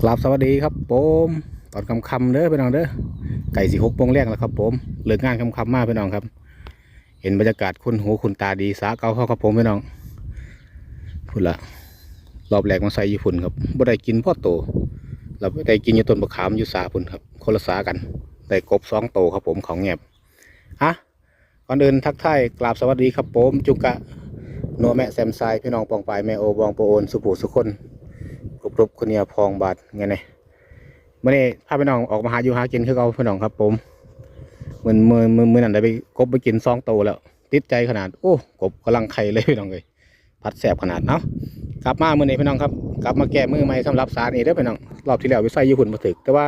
กราบสวัสดีครับผมตอนคำคำเด้อพี่น้องเด้อไก่สีหกโมงแรกแล้วครับผมเลิกงานคำคำมากพี่น้องครับ เห็นบรรยากาศคุณหูคุณตาดีสาเกาเข้าครับผมพี่น้องพุ่นละรอบแรกมาใส่ญี่ปุ่นครับบ่ได้กินพ่อโตเราได้กินอยู่ต้นมะขามอยู่สาพุ่นครับคนละสากันได้กบสองโตครับผมของแงบอะก่อนเดินทักทายกราบสวัสดีครับผมจุกะโนแม่แซมไซพี่น้องปองปายแม่โอบองโปโอนสุภูสุคน กรุบกรุบคนเนียพองบาดไงเนี่ยเมื่อนี้พาพี่น้องออกมาหาอยู่หากินคือเอาพี่น้องครับ ผมเหมือนมือมือมือนั่นได้ไปกบไปกินซองโตแล้ว ติดใจขนาด โอ้กบกำลังไข่เลยพี่น้องเลยผัดแสบขนาดเนาะกลับมาเมื่อนี้พี่น้องครับ กลับมาแก้มือใหม่สำหรับสารนี่เด้พี่น้องรอบที่แล้วไปใส่ญี่ปุ่นมาถึก แต่ว่า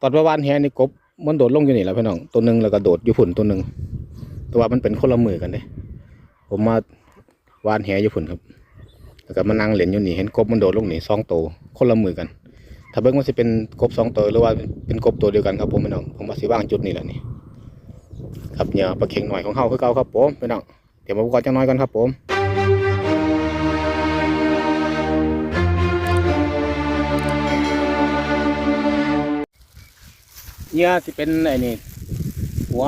ตอนประวันแฮนี่กบมันโดดลงอยู่นี่แล้วพี่น้องตัวหนึ่งแล้วก็โดดญี่ปุ่นตัวหนึ่งแต่ว่ามันเป็นคนละมือกันเด้ผมมาวานแหญี่ปุ่นครับ แล้วก็มานั่งเล่นอยู่นี่เห็นกบมันโดดลงนี่สองตัวคนละมือกัน ถ้าเบิ้งว่าสิเป็นกบสองตัวหรือว่าเป็นกบตัวเดียวกันครับผมพี่น้องผมมาสิว่างจุดนี้แหละนี่ครับเนี่ยปลาเข็งหน่อยของเขาคือเก่าครับผมพี่น้องเดี๋ยวมาประกอบจังน้อยกันครับผมเนี่ยสิเป็นไอ้นี่หัว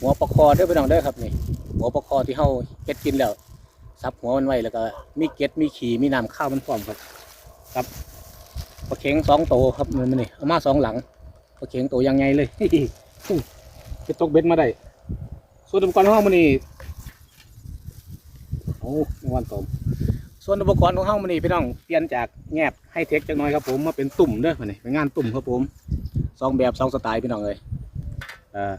หัวปลาคอเด้อพี่น้องเด้อครับนี่หัวปลาคอที่เฮาเก็ดกินแล้ว ซับหัวมันไว้แล้วก็ มีเก็ดมีขี่มีน้ำข้าวมันพร้อมครับครับปลาเข็งสองโตครับมันนี่เอามาสองหลังปลาเข็งโตยังไงเลยจะตกเบ็ดมาได้ส่วนอุปกรณ์ของมันนี่โอ้วันตมส่วนอุปกรณ์ของเฮามันนี่พี่น้องเปลี่ยนจากแงบให้เทคจังน้อยครับผมมาเป็นตุ่มเด้อมันนี่เป็นงานตุ่มครับผมสองแบบสองสไตล์พี่น้องเลยอ่อ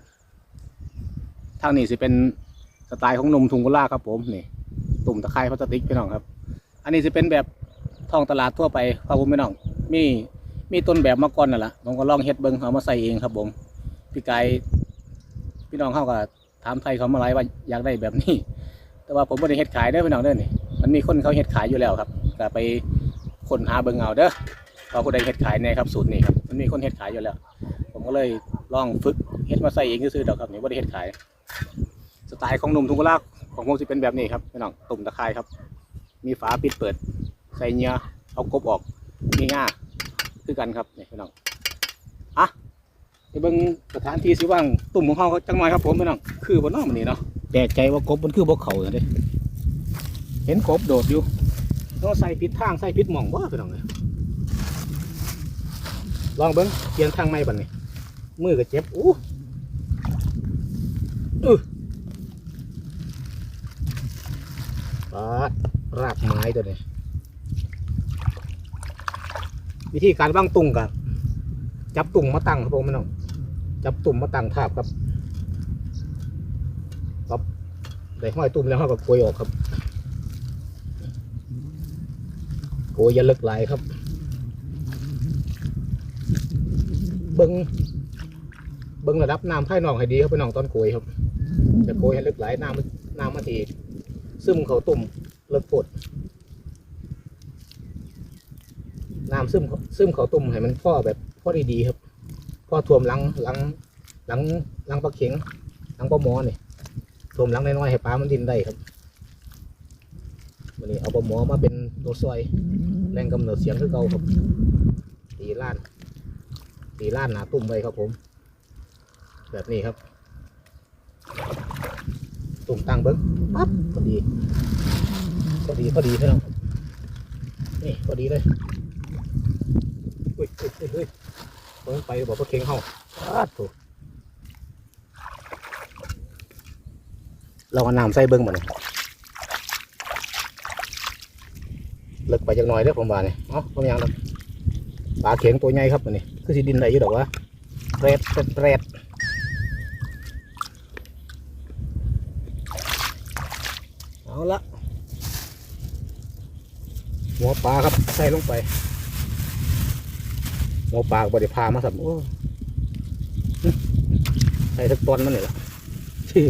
ทางนี้สิเป็นสไตล์ของนมทุงกุล่าครับผมนี่ ตุ่มตะไคร้พลาสติกพี่น้องครับ อันนี้จะเป็นแบบท้องตลาดทั่วไปครับผมพี่น้อง มีมีต้นแบบมาก่อนนั่นแหละผมก็ลองเฮ็ดเบิ้งเอามาใส่เองครับผมพี่ไก่พี่น้องเข้าก็ถามไทยเขามาหลว่าอยากได้แบบนี้ แต่ว่าผมไม่ได้เฮ็ดขายเด้อพี่น้องเด้อนี่มันมีคนเขาเฮ็ดขายอยู่แล้วครับก็ไปคนหาเบิ้งเอาเด้อว่าผู้ใดเฮ็ดขายแน่ครับสูตรนี้ครับมันมีคนเฮ็ดขายอยู่แล้ว ผมก็เลยลองฝึกเฮ็ดมาใส่เองซื่อๆดอกครับนี่ไม่ได้เฮ็ดขาย สไตล์ของหนุ่มทุงกุลา ของผมจะเป็นแบบนี้ครับพี่น้องตุ่มตะไคร้ครับ มีฝาปิดเปิด ใส่เนื้อเอากบออกมีง่าคือกันครับนี่พี่น้องอะไปเบิ่งสถานที่สิว่างตุ่มของเขาจังหน่อยครับผมพี่น้องคือบนนอกมันนี่เนาะแปลกใจว่ากบมันคือบกเขาเลยเด้เห็นกบโดดอยู่ต้องใส่ผิดทางใส่ผิดหม่องว่าพี่น้องเลยลองเบิ่งเปลี่ยนทางใหม่บัดนี้มือก็เจ็บอู้อื้อ ปาดรากไม้ตัวนี้ วิธีการวางตุ่งกับจับตุ่งมาตั้งครับผมไม่น้องจับตุ่มมาตั้งทาบครับครับได้ห้อยตุ่มแล้วเขาก็โกยออกครับโกยอยาเลิกไหลครับ เบิงเบิงระดับน้ำไผ่นองให้ดีครับพี่น้องตอนโกยครับจะโกยให้ลิกไหลน้ำนน้ำมาที ซึมเขาตุ่มเลิกปดน้ำซึมซึมเขาตุ่มให้มันพ่อแบบพ่อดีๆครับพ่อท่วมหลังหลังหลังหลังปลาเข็งหลังปลาหมอนี่ท่วมหลังน้อยๆให้ปลามันดินได้ครับวันนี้เอาปลาหมอมาเป็นตัวซอยแรงกำเนิดเสียงคือเก่าครับตีล้านตีล้านหนาตุ่มไว้ครับผม แบบนี้ครับ ตุ่มตั้งเบิ้งปั๊บพอดีพอดีพอดีพี่น้องนี่พอดีเลยอุ้ยอุ้ยอุ้ยเบิ้งไปบอกว่าเค็งเฮาอ้าถูกเราเอาน้ำใส่เบิ้งมาเนี่ยเลิกไปจักหน่อยเด้อผมว่าเนี่ยเอ๋อผมยังปลาเข็งตัวใหญ่ครับมันนี่คือสิดินได้อยู่ดอกวะเรดเรดเรด เอา ละหัวปลาครับใส่ลงไปหัวปลาบริพามาสับโอ้ใส่สักตอนมันเลยละที่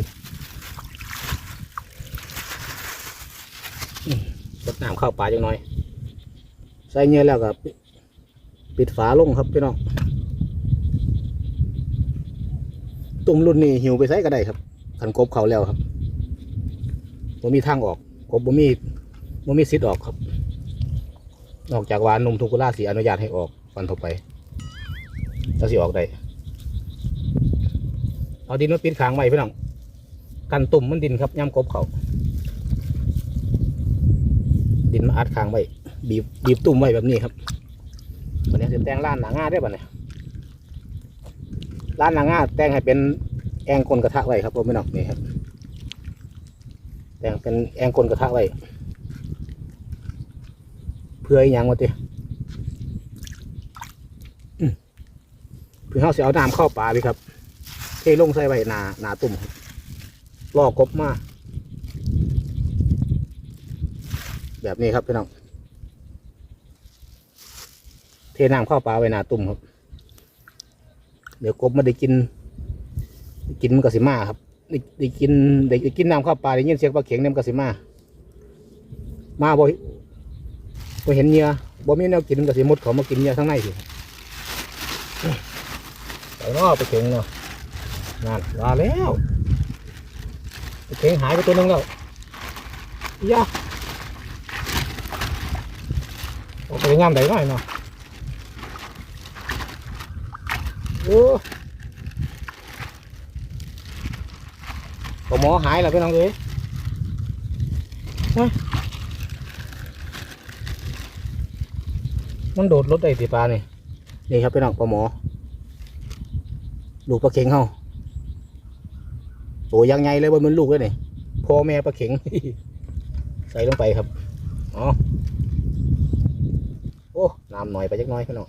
รดน้ำเข้าปลาจังหน่อย ใส่เงี้ยแล้วก็ปิปิดฝาลงครับพี่น้องตุ่มรุ่นนี้หิวไปใส่ก็ได้ครับขันกบเขาแล้วครับ บ่มีทางออกผมบ่มีบ่มีสิทธิ์ออกครับ นอกจากว่านมทุกุราสีอนุญาตให้ออกวันต่อไปถ้าสิออกได้เอาดินมาปิดขางไว้พี่น้องกันตุ่มมันดินครับย่ำกบเขาดินมาอัดขางไว้บีบบีบตุ่มไว้แบบนี้ครับวันนี้จะแต่งร้านหนางาได้ป่ะเนี่ยร้านหนางาแต่งให้เป็นแองกลกระทะไว้ครับผมพี่น้องนี่ครับ แต่งเป็นแองกลกระทะไว้เพื่ออีหยังวะติเพื่อเขาสิเอาน้ำเข้าป่าเลยครับเทลงใส่ไว้หนาหนาตุ่มล่อกบมาแบบนี้ครับพี่น้องเทน้ำเข้าป่าไว้หนาตุ่มครับ เดี๋ยวกบมาได้กิน กินมันก็สิมาครับ ได้ได้กินได้ได้กินน้ำเข้าปลาได้ยินเสียงปลาเข็งเนี่ยมันก็สิมา มาบ่บ่เห็นเหยื่อบ่มีแนวกินมันก็สิมุดเขามากินเหยื่อทั้งในสิไปเนาะปลาเข็งเนาะนั่นว่าแล้วปลาเข็งหายไปตัวนึงแล้วย่าโอ้ไปงามใดหน่อยเนาะโอ้ ปลา หมอหายแล้วพี่น้องเอ้ยมามันโดดรถได้สิปลานี่นี่ครับพี่น้องปลาหมอลูกปลาเข็งเฮาตัวยังไงเลยบนมันลูกเลยนี่พ่อแม่ปลาเข็ง ใส่ลงไปครับอ๋อโอ้น้ำหน่อยไปจักหน้อยพี่น้อง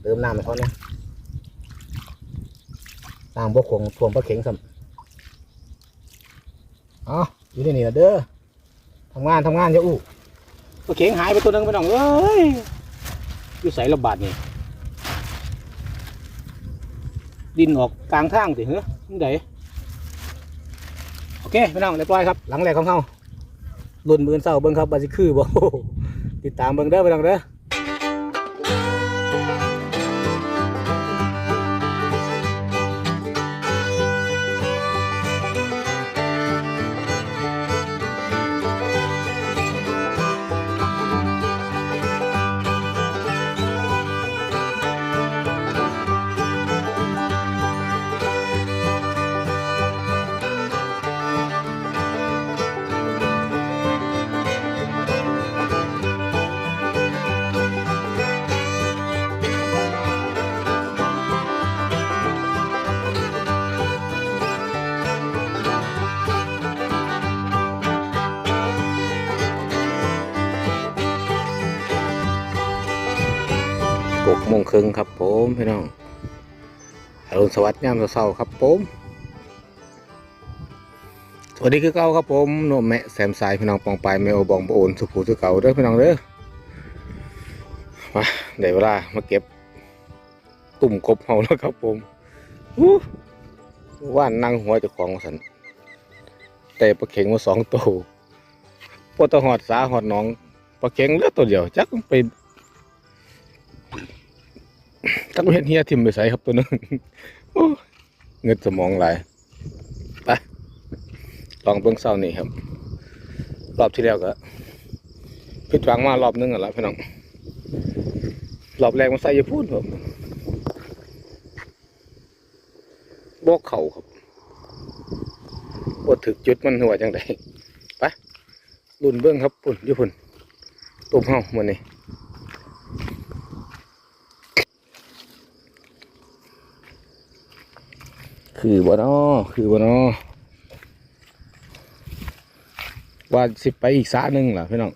เติมน้ำไปก่อนนะน้ำบกคงทวมปลาเข็งซ้ำ อ๋ออยู่ในนี่ละเด้อทำงานทำงานจะอู้ตัวเข็งหายไปตัวหนึงไปน้องเอ้ยอยู่ใส่ระบาดนี่ดินออกกลางทางสิเหรอนี่ไดโอเคพี่น้องเรียบร้อยครับ หลังแรกของเขารุ่นมือเศร้าเบิ้งครับบาสิคือบ่ติดตามเบิ้งเด้อพี่น้องเด้อ หกโมงครึ่งครับผมพี่น้องอรุณสวัสดิ์ยามเช้าครับผมสวัสดีคือเก่าครับผมโนมแมะแซมสายพี่น้องปองปายเมโอบองโอนสุภูสุเก่าเด้อพี่น้องเด้อมาได้เวลามาเก็บตุ่มกบเฮาแล้วครับผมว่านนั่งหัวจ้าของสันแต่ปลาเข็งมาสองตัวพอตะหอดสาหอดน้องปลาเข็งเหลือตัวเดียวจักไป จักเห็นเฮียทิมไปใส่ครับตัวหนึงโอ้เงินสมองไหลายไปลองเบิ้งเศร้านี่ครับ รอบที่แล้วก็ผิดหวังมารอบนึงอะละพี่น้องรอบแรกมันใส่ยาพูดครับบอกเข่าครับบดถึกจุดมันหัวจังไดไปรุ่นเบิ้งครับปุ่นยุพุ่นตุ่มเฮามันนี่ คือบ่นอคือบ่นอว่าสิไปอีกสาหนึ่งล่ะพี่น้อง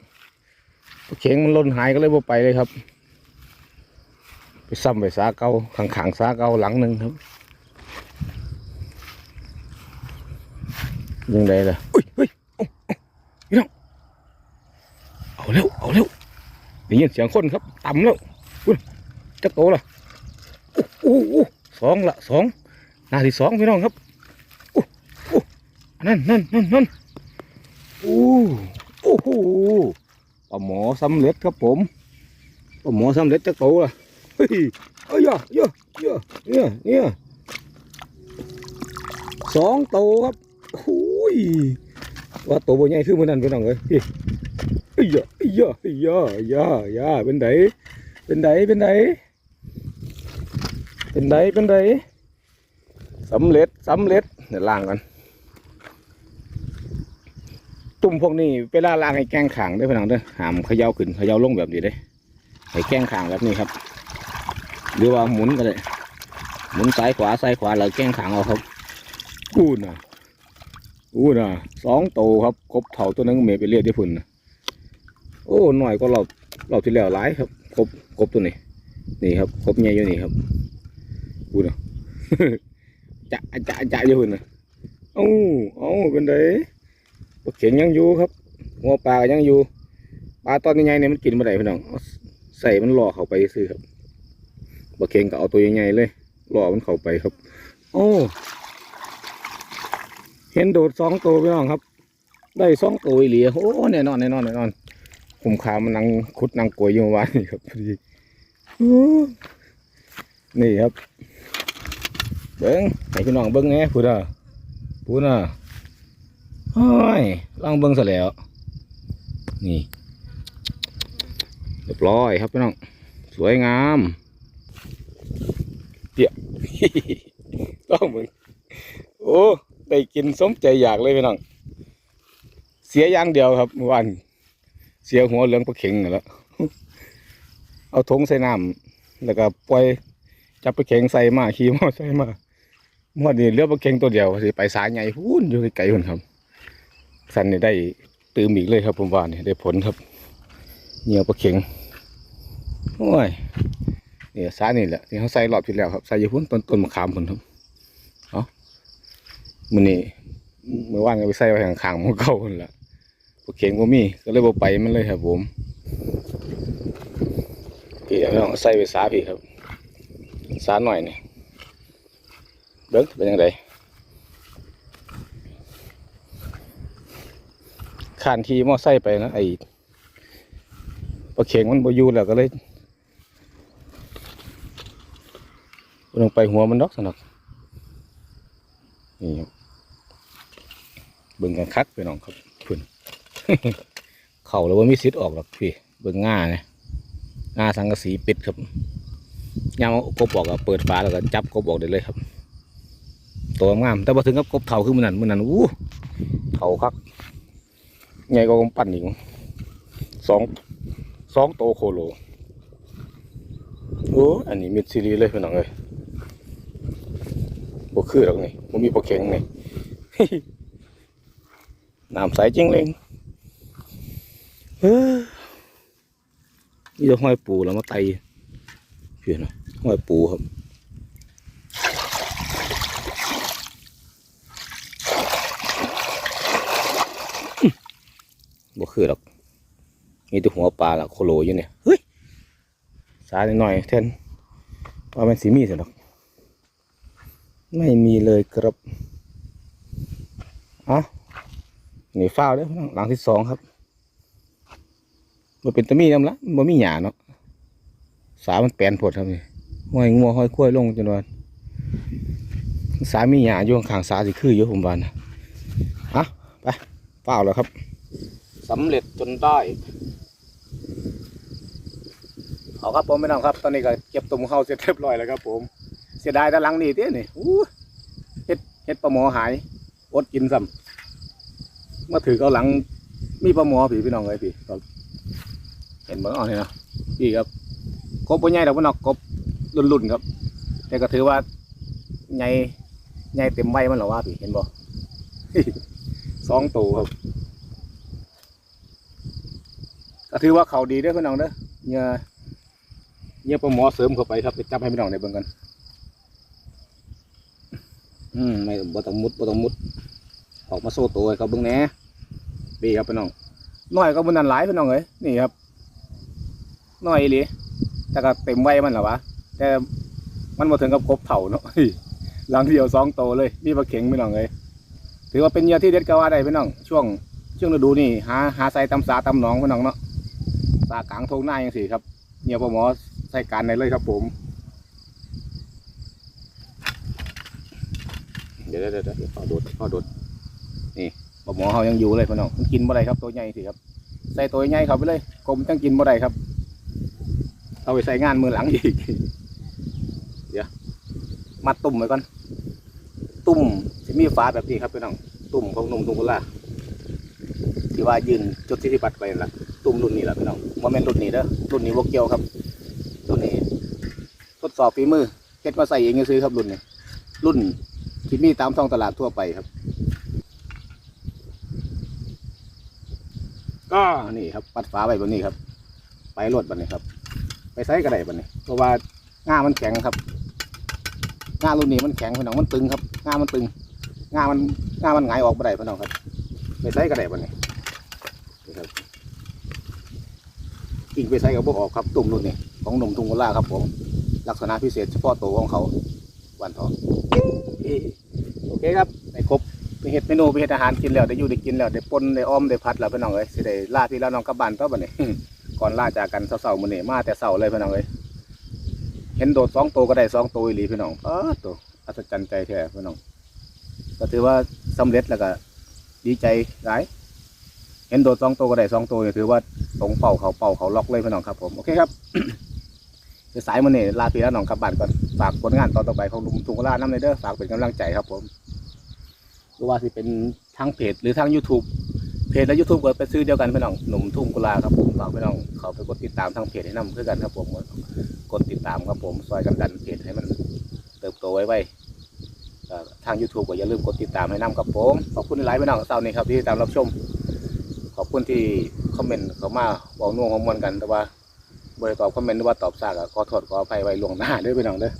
เข็งมันล่นหายก็เลยบ่ไปเลยครับ ไปซ้ำไปสาเก่าขังขังๆสาเก่าหลังหนึ่งครับยังไงล่ะอุ้ยเฮ้ยพี่น้องเอาเร็วเอาเร็วได้ยินเสียงคนครับต่ำแล้วอุ้ยจักโตล่ะโอ้โหสองละสอง หน้าที่สองพี่น้องครับโอ้โอ้นั่นนั่นนั่นนั่นโอ้โอ้โหปลาหมอสำเร็จครับผมปลาหมอสำเร็จจะโตละเฮ้ยเอ้ยเยอะเยอะเยอะเนี่ยเนี่ยสองโตครับโอ้ยว่าโตบ่ใหญ่ขึ้นมือนั่นพี่น้องเลยพี่เอ้ยะเอ้ยอะเอ้ยอะเอ้ยอะเอ้ยอะเป็นไดเป็นไดเป็นไดเป็นไดเป็นได สำเร็จสำเร็จเดี๋ยวล้างกันตุ่มพวกนี้เวลาล้างให้แก้งขางได้พี่น้องเด้อหามเขย่าขึ้นเขย่าลงแบบนี้เด้อให้แก้งขางแบบนี้ครับ หรือว่าหมุนก็ได้หมุนซ้ายขวาซ้ายขวาแล้วแก้งขางเอาครับอู้น่ะอู้น่ะสองโตครับครบเท่าตัวนึงเมย์ไปเรียกได้พุ่นนะโอ้หน่อยก็เรอบรอบที่แล้วหลายครับครบครบตัวนี้นี่ครับครบใหญ่อยู่นี่ครับอู้น่ะ จะจะจะอยู่นน่ะเอ้าเอ้าเป็นไดปลาเข็งยังอยู่ครับหัวปลาก็ยังอยู่ปลาตอนใหญ่ๆเนี่ยมันกินมาได้พี่น้องเอาใส่มันหล่อเข้าไปซื้อครับบะเค็งก็เอาตัวใหญ่ๆเลยรอมันเข้าไปครับ โอ้เห็นโดดสองตัวพี่น้องครับ ได้สองตัวอีหลียโอ้แน่นอนแน่นอนแน่นอนผมขามันนั่งคุดนั่งกลวยอยู่วานนี่ครับพอดีนี่ครับ เบิ้งให้พี่น้องเบิ้งแหน่พูดอะพูดอะโอ้ยลองเบิ้งซะแล้ว นี่เรียบร้อยครับพี่น้อง สวยงามเต้องมึงโอ้ได้กินสมใจอยากเลยพี่น้อง เสียอย่างเดียวครับเมื่อวานเสียหัวเหลืองปลาเข็งแหล้วเอาทงใส่น้ำแล้วก็ปล่อยจับปลาเข็งใส่มาขี่มอใส่มา เมื่อนี้เหลือปลาเข็งตัวเดียวสิไปสายใหญ่พูนอยู่ไกลๆคนครับ สันนี่ได้ตืมอีกเลยครับผมว่านี่ได้ผลครับเหนียวปลาเข็งโอ้ยเนี่ยสายนี่แหละที่เขาใส่รอบที่แล้วครับใส่อยี่พุ่นต้นต้นมะขามพุ่นครับเอามื้อนี้เมื่อวานก็ไปใส่ไว้ข้างๆหมันเก่าพุ่นละพวกเข็งบ่มีก็เลยบ่ไปมันเลยครับผมพี่เดี๋ยวเราใส่ไปสาพี่ครับ สาหน่อยนี่ เบิ้งเป็นยังไงขานทีมอไซค์ไปนะไอ้ปลาเข็งมันบอยู่แล้วก็เลยลงไปหัวมันดอกสนักนี่เบิ่งกันคักไปน้องครับพุ่นเข่าแล้วว่ามีสิทธิ์ออกหรอกพี่เบิ่งง่าเนี่ยง่าสังกะสีปิดครับยามกบออกก็เปิดฝาแล้วก็จับกบออกได้เลยครับ ตัวงามแต่พอถึงกับกบเทาขึ้นมันนั่นมันนั่นอู้เท่าคักใหญ่กว่ากำปั้นอีกสองสองโตวโคโลโอ้อันนี้มิดซีรีส์เลยพี่น้องเอ้ยบ่คือหรอกนี่บ่มีปลาเข็งนี่น้ำใสจริงเลยเฮ้อนี่จะห้อยปูแล้วมาไตเพื่อนนะห้อยปูครับ บ่คือหรอกมีแต่หัวปลาละโคโลอยู่เนี่ยเฮ้ยสาหน่อยๆแทนว่ามันสีมีสิหรอกไม่มีเลยครับเอะนี่ฟ้าวเด้อพี่น้องหลังที่สองครับมันเป็นตะมีน้ำละมันมีหยาเนาะสามันแปลนผดครับนี่ห้อยงัวห้อยคุ้ยลงจนวันสามีหยาอยู่ข้างๆสาสิคืออยู่ผมบานนะอะไปฟ้าวแล้วครับ สำเร็จจนได้เอาครับผมไม่น้องครับ ตอนนี้ก็เก็บตุ่มเข้าเสร็จเรียบร้อยแล้วครับ ผม เสียดายแต่หลังนี่เด้นี่อู้เฮ็ดเฮ็ดปลาหมอหายอดกินซ้ำมาถือเอาหลังมีปลาหมอผีพี่น้องเลยพี่เห็นบ่เนาะนี่เนะพี่ครับกบบ่ใหญ่ดอกบ่เนอกกบรุ่นๆครับแต่ก็ถือว่าใหญ่ใหญ่เต็มใบมันหรอวะพี่เห็นบ่สองตัวครับ ถือว่าเขาดีด้อพี่น้องเด้อเนี่ยเนี่ยปลาหมอเสริมเข้าไปครับไปจับให้พี่น้องได้เบิ่งกันอืมไม่บ่ต้องมุดบ่ต้องมุด ออกมาโซ่ตัวเขาเบิ่งแหน่ดีครับพี่น้องน้อยก็บนนั้นหลายพี่น้องเอ้ยนี่ครับน้อยอีหลีแต่ก็เต็มไว้มันหรอวะแต่มันมาถึงกับครบเถ่าเนาะหลังเดียวสองโตเลยนี่ปลาเข็งพี่น้องเอ้ยถือว่าเป็นเยื่อที่เด็ดก็ว่าได้พี่น้องช่วงช่วงฤดูนี่หาหาใส่ตำสาตำหนองพี่น้องเนาะ สากลางทงหน้าอย่างสี่ครับเหยื่อปลาหมอใส่การได้เลยครับผม เดี๋ยวเดี๋ยวเดี๋ยวขอโดดขอโดดนี่ปลาหมอเขายังอยู่เลยพี่น้องมันกินบ่ได้ครับตัวใหญ่สิครับ ใส่ตัวใหญ่เขาไปเลยกลมจังกินบ่ได้ครับ เอาไปใส่งานมือหลังอีก เดี๋ยวมัดตุ่มไว้ก่อน ตุ่มจะมีฝาแบบนี้ครับพี่น้อง ตุ่มของหนุ่มตุงกุลาที่ว่ายืนจดสิทธิบัตรไปนั่นล่ะ ตุ่มรุ่นนี้แหละพี่น้องโมเมนรุ่นนี้เด้อรุ่นนี้วกเกียวครับรุ่นนี้ทดสอบฝีมือเฮ็ดมาใส่เองซื้อครับรุ่นนี้รุ่นที่มีตามท้องตลาดทั่วไปครับ ก็นี่ครับ ปัดฝาไปแบบนี้ครับ ไปรถแบบนี้ครับ ไปใส่กระไดแบบนี้ เพราะว่าง่ามันแข็งครับง่ารุ่นนี้มันแข็งพี่น้องมันตึงครับง่ามันตึงง่ามันง่ามันหงายออกบ่ได้พี่น้องครับ ไปใส่กระไดแบบนี้นี่ครับ กิ่งไปใส่กับพวกออกครับตุ่มรุ่นนี้ของหนุ่มทุงกุล่าครับผม ลักษณะพิเศษเฉพาะตัวของเขาวันทองโอเคครับไปครบไปเห็ดเมนูไปเห็ดอาหารกินแล้วได้อยู่ได้กินแล้วได้ปนได้อ้อมได้พัดแล้วพี่น้องเอ้ยสิได้ล่าพี่แล้วน้องกลับบานต่อบัดนี้ก่อนล่าจากกันเสาๆมื้อนี้มาแต่เสาเลยพี่น้องเอ้ยเห็นโดดสองตัวก็ได้สองตัวอีหลีพี่น้องเออตัวอัศจรรย์ใจแท้พี่น้องก็ถือว่าสำเร็จแล้วก็ดีใจหลาย เห็นโดดสองตัวก็ได้สองตัวนี่ถือว่าตรงเป่าเขาเป่าเขาล็อกเลยพี่น้องครับผมโอเคครับเดี๋ยวสายมันนี่ลาพี่แล้วน้องกลับบ้านก่อนฝากผลงานตอนต่อไปของลุงทุงกลาน้ำเลยเด้อฝากเป็นกำลังใจครับผมหรือว่าสิเป็นทางเพจหรือทาง YouTube เพจและ YouTube ก็ไปซื้อเดียวกันพี่น้องหนุ่มทุ่งกุลาครับผมฝากพี่น้องเขาไปกดติดตามทางเพจให้นำคือกันครับผมกดติดตามครับผมซอยกันดันเพจให้มันเติบโตไว้ไว้ทาง YouTube ก็อย่าลืมกดติดตามให้นำครับผมขอบคุณหลายพี่น้องเสาร์นี้ครับที่ตามรับชม ขอบคุณที่คอมเมนต์เขามาบอกน่วงของมวลกันแต่ว่าบริตอบคอมเมนต์หรือว่าตอบซากอะขอโทษขออภัยไว้ล่วงหน้าด้อพี่น้องเด้อ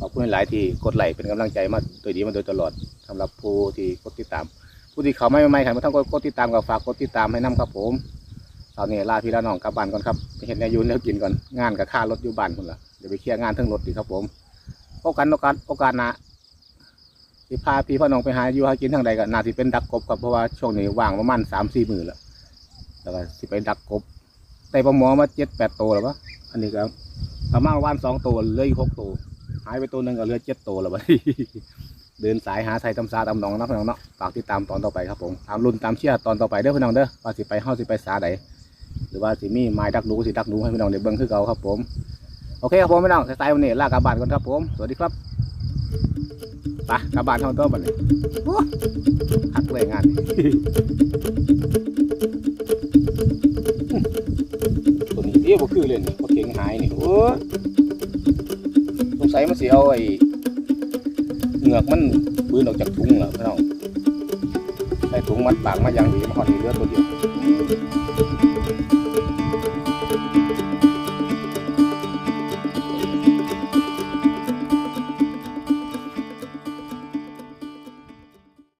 ขอบคุณหลายที่กดไลค์เป็นกำลังใจมาโดยดีมาโดยตลอดสำหรับผู้ที่กดติดตาม ผู้ที่เขาไม่ไม่ขันมาทั้งกดติดตามกับฝากกดติดตามให้นํครับผมตอนนี้ลาพี่ละน้องกลับบ้านก่อนครับไปเห็นนายยุนแล้วกินก่อนงานกับค่ารถอยู่บ้านคนละเดี๋ยวไปเคลียร์งานทั้งรถดีครับผมโอกาสโอกาสโอกาสนะ ที่พาพี่พ่อน้องไปหาอยู่หากินทางใดก็น่าทีเป็นดักกบครับเพราะว่าช่วงนี้ว่างประมาณสามสี่มือแล้วแล้วก็สิไปดักกบแต่ปลาหมอมาเจ็ดแปดตัวแล้วปะอันนี้ก็ประมาณวันสองตัวเหลืออีกหกตัวหายไปตัวหนึ่งก็เหลือเจ็ดตัวแล้วบัดนี้เดินสายหาไทยตำซาตำหนองนะพี่น้องเนาะฝากติดตามตอนต่อไปครับผมตามรุ่นตามเชียร์ตอนต่อไปเด้อพี่น้องเด้อว่าสิไปเฮาสิไปสาใดหรือว่าสิมีไม้ดักหนูสิดักหนูให้พี่น้องได้เบิ่งคือเก่าครับผมโอเคครับผมพี่น้องสายๆวันนี้ลากลับบ้านก่อนครับผม สวัสดีครับ ไปกลับบ้านเฮาตัวบัดนี้โอ้หักเลยงานตัวนี้เอ๊ะบ่คือเลยนี่บ่เก่งหายนี่โอ้สงสัยมันสิเอาไอ้เหงือกมันปืนออกจากถุงเหรอพี่น้องใส่ถุงมัดปากมาอย่างดีมาหอดนี่เหลือตัวเดียว